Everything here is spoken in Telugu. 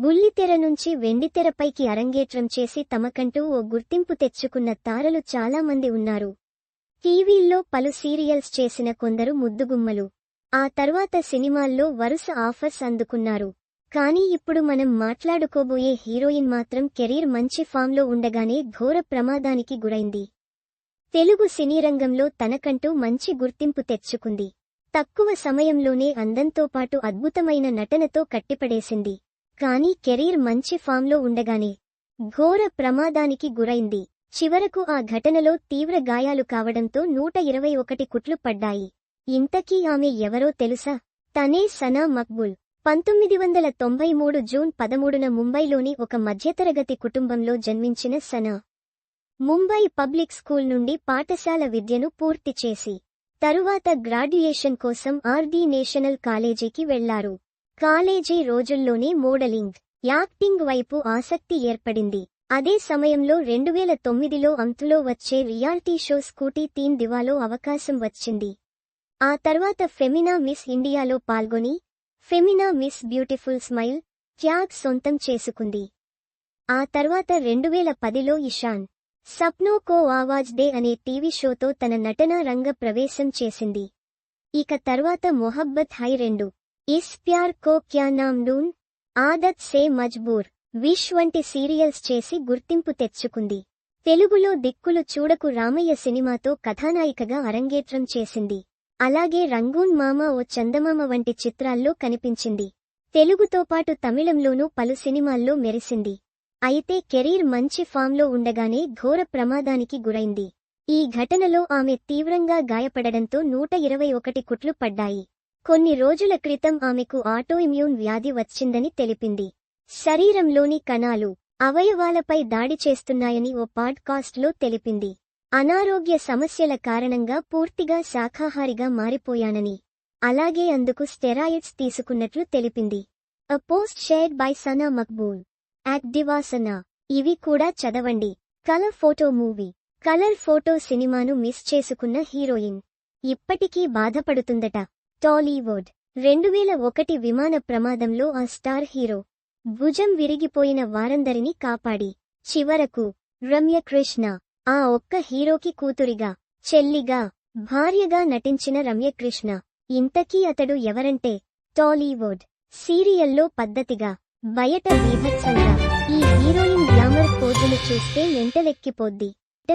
బుల్లితెర నుంచి వెండితెరపైకి అరంగేట్రం చేసి తమకంటూ ఓ గుర్తింపు తెచ్చుకున్న తారలు చాలా మంది ఉన్నారు. టీవీల్లో పలు సీరియల్స్ చేసిన కొందరు ముద్దుగుమ్మలు. ఆ తర్వాత సినిమాల్లో వరుస ఆఫర్స్ అందుకున్నారు. కానీ ఇప్పుడు మనం మాట్లాడుకోబోయే హీరోయిన్ మాత్రం కెరీర్ మంచి ఫామ్లో ఉండగానే ఘోర ప్రమాదానికి గురైంది. తెలుగు సినీ రంగంలో తనకంటూ మంచి గుర్తింపు తెచ్చుకుంది. తక్కువ సమయంలోనే అందంతో పాటు అద్భుతమైన నటనతో కట్టిపడేసింది. కానీ కెరీర్ మంచి ఫామ్లో ఉండగానే ఘోర ప్రమాదానికి గురైంది. చివరకు ఆ ఘటనలో తీవ్ర గాయాలు కావడంతో నూట ఇరవై ఒకటి కుట్లు పడ్డాయి. ఇంతకీ ఆమె ఎవరో తెలుసా? తనే సనా మక్బుల్. పంతొమ్మిది వందల తొంభై మూడు జూన్ పదమూడున ముంబైలోని ఒక మధ్యతరగతి కుటుంబంలో జన్మించిన సనా ముంబై పబ్లిక్ స్కూల్ నుండి పాఠశాల విద్యను పూర్తి చేసి తరువాత గ్రాడ్యుయేషన్ కోసం ఆర్డీ నేషనల్ కాలేజీకి వెళ్ళారు. కాలేజీ రోజుల్లోనే మోడలింగ్ యాక్టింగ్ వైపు ఆసక్తి ఏర్పడింది. అదే సమయంలో రెండువేల తొమ్మిదిలో అంతులో వచ్చే రియాలిటీ షో స్కూటీ తీన్ దివాలో అవకాశం వచ్చింది. ఆ తర్వాత ఫెమినా మిస్ ఇండియాలో పాల్గొని Femina Miss beautiful smile tag సొంతం చేసుకుంది. ఆ తర్వాత రెండువేల పదిలో ఇషాన్ సప్నో కో ఆవాజ్ దే అనే టీవీ షోతో తన నటనా రంగ ప్రవేశం చేసింది. ఇక తర్వాత మొహబ్బత్ హై రెండు is Pyaar Ko Kya Naam Doon Aadat Se Majboor wish వంటి సీరియల్స్ చేసి గుర్తింపు తెచ్చుకుంది తెలుగులో దిక్కులు చూడకు రామయ్య సినిమాతో కథానాయికగా అరంగేట్రం చేసింది అలాగే రంగూన్ మామ ఓ చందమామ వంటి చిత్రాల్లో కనిపించింది. తెలుగుతో పాటు తమిళంలోనూ పలు సినిమాల్లో మెరిసింది. అయితే కెరీర్ మంచి ఫామ్లో ఉండగానే ఘోర ప్రమాదానికి గురైంది. ఈ ఘటనలో ఆమె తీవ్రంగా గాయపడడంతో నూట ఇరవై ఒకటి కుట్లు పడ్డాయి. కొన్ని రోజుల క్రితం ఆమెకు ఆటోఇమ్యూన్ వ్యాధి వచ్చిందని తెలిపింది. శరీరంలోని కణాలు అవయవాలపై దాడి చేస్తున్నాయని ఓ పాడ్కాస్ట్లో తెలిపింది. అనారోగ్య సమస్యల కారణంగా పూర్తిగా శాఖాహారిగా మారిపోయానని అలాగే అందుకు స్టెరాయిడ్స్ తీసుకున్నట్లు తెలిపింది. A post shared by Sana Maqbool యాక్డివాసనా ఇవి కూడా చదవండి. Colour photo movie colour photo సినిమాను మిస్ చేసుకున్న హీరోయిన్. ఇప్పటికీ బాధపడుతుందట. టాలీవుడ్. రెండువేల ఒకటి విమాన ప్రమాదంలో ఆ స్టార్ హీరో భుజం విరిగిపోయిన వారందరినీ కాపాడి. చివరకు రమ్యకృష్ణ ఆ ఒక్క హీరోకి కూతురిగా చెల్లిగా భార్యగా నటించిన రమ్యకృష్ణ ఇంతకీ అతడు ఎవరంటే టాలీవుడ్ సీరియల్లో పద్ధతిగా బయట బీభత్సంగా ఈ హీరోయిన్ గ్లామర్ పోజులు చూస్తే ఎంటలెక్కిపోద్ది